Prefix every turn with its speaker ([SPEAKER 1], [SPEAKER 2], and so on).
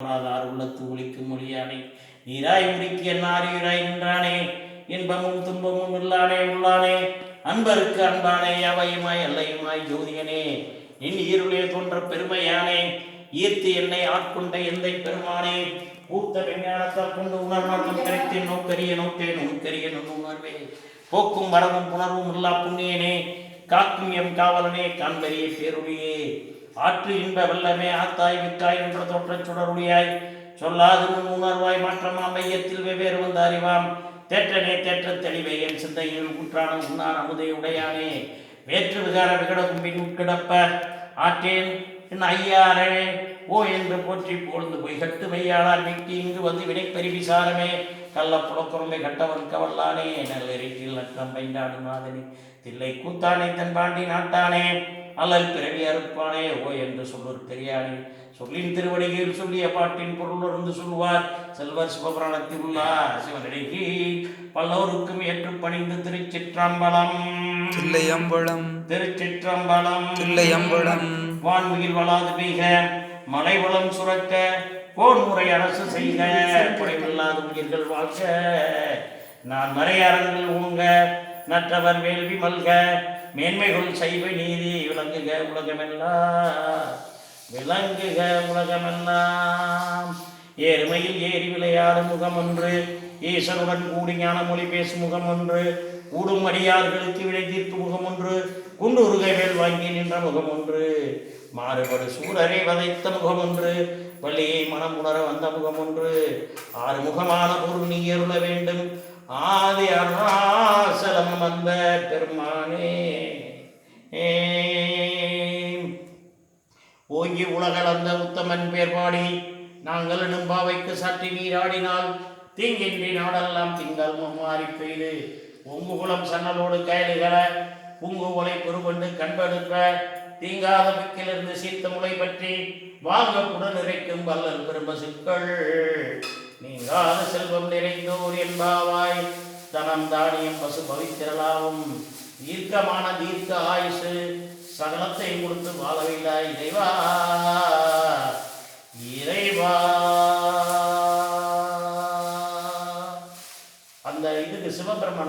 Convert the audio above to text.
[SPEAKER 1] ஆதார் உள்ளத்து ஒளிக்கும் மொழியானே நீராய் உரிக்கு நாரியுராய் நின்றானே இன்பமும் துன்பமும் இல்லானே உள்ளானே அன்பருக்கு அன்பானே அவையுமாய் அல்லையுமாய் ஜோதியனே என் ஈருளே தோன்ற பெருமையானே ஈர்த்து என்னை ஆட்கொண்ட எந்தை பெருமானே பூத்த விஞ்ஞானத்தால் கொண்டு உணர்வாக்கம் கிடைத்தேன் நோக்கரிய நோக்கேன் உனக்கரிய உணர்வே. போக்கும் வரவும் புணர்வும் இல்லா புண்ணியனே காக்கும் எம் காவலனே காண்பரிய பேருளியே ஆற்று இன்ப வெள்ளமே ஆத்தாய் விற்றாய் என்ற தோற்றச் சுடருளியாய். சொல்லாது முன் உணர்வாய் மாற்றமா மையத்தில் வெவ்வேறு வந்து அறிவாம். தேற்றனே தேற்ற தெளிவை என் சிந்தையில் குற்றான உன்னான் அமுதை உடையானே. வேற்று விகார விகடகும் பின் உட்கிடப்ப. ஆற்றேன் என் ஐயாரே ஓ என்று போற்றி போழ்ந்து போய் கட்டு மையாளார் வெட்டி இங்கு வந்து வினை விசாரமே கள்ள புலக்குறமை கட்டவன் கவல்லானே நல்லெறிக்கில் நட்டம் பைண்டாடு நாதனே தில்லை கூத்தானே தன் பாண்டி நாட்டானே. அல்லல் பிறவி அறுப்பானே ஓ என்று சொல்லுவர் பெரியானே. சொல்லின் திருவடியில் சொல்லிய பாட்டின் பொருளுணர்ந்து சொல்லுவார். செல்வர் சிவபுராணத்தில் உள்ளார். சிவனடிக்கு பல்லோருக்கும் ஏற்று பணிந்து திருச்சிற்றம்பலம்.
[SPEAKER 2] தில்லையம்பலம்.
[SPEAKER 1] திருச்சிற்றம்பலம்.
[SPEAKER 2] தில்லையம்பலம்.
[SPEAKER 1] வான்முகில் வளாது பெய்க. மலை வளம் சுரக்க. போர் முறை அரசு செய்க. குறைவில்லாத உயிர்கள் வாழ்க. நான் மறையறங்கள் ஊங்க. நற்றவர் வேள்வி மல்க. மேன்மைகள் சைவ நீதி விளங்குக உலகமெல்லாம். விளங்குக உலகமெல்லாம். ஏறுமையில் ஏறி விளையாடும் முகம் ஒன்று ஈசனுடன் கூடி ஞான மொழி பேசும் முகம் ஒன்று கூடும் அடியார்களுக்கு விடை தீர்க்கும் முகம் ஒன்று குண்டு மேல் வாங்கி நின்ற முகம் ஒன்று மாறுபடு சூரரை வதைத்த முகம் ஒன்று வள்ளியை மனம் உணர வந்த முகம் ஒன்று ஆறு முகமான பொருள் நீ அருள வேண்டும். ஆதி அருணாசலம் வந்த பெருமானே. ஓங்கி உலகளந்த உத்தமன் பேர் பாடி நாங்கள் நம்பாவைக்கு சற்றி நீராடினால் தீங்கின்றி நாடெல்லாம் திங்கள் மாறி பெய்து. ஒங்குகுளம் சன்னலோடு கயலுகள உலை பொறுபண்டு கண்பெடுப்ப தீங்காத பிக்கிலிருந்து சீத்த முளை பற்றி வாங்க புடன் நிறைக்கும் வல்லல் பெரும்பசுக்கள் நீங்காத செல்வம் நிறைந்தோர் என்பாவாய் தனம் தானியம் பசு பவித்திரலாவும் தீர்க்கமான தீர்க்க ஆயுசு சகலத்தை கொடுத்து வாழவில்லை இறைவா. இறைவா. அந்த இதுக்கு சிவபெருமன்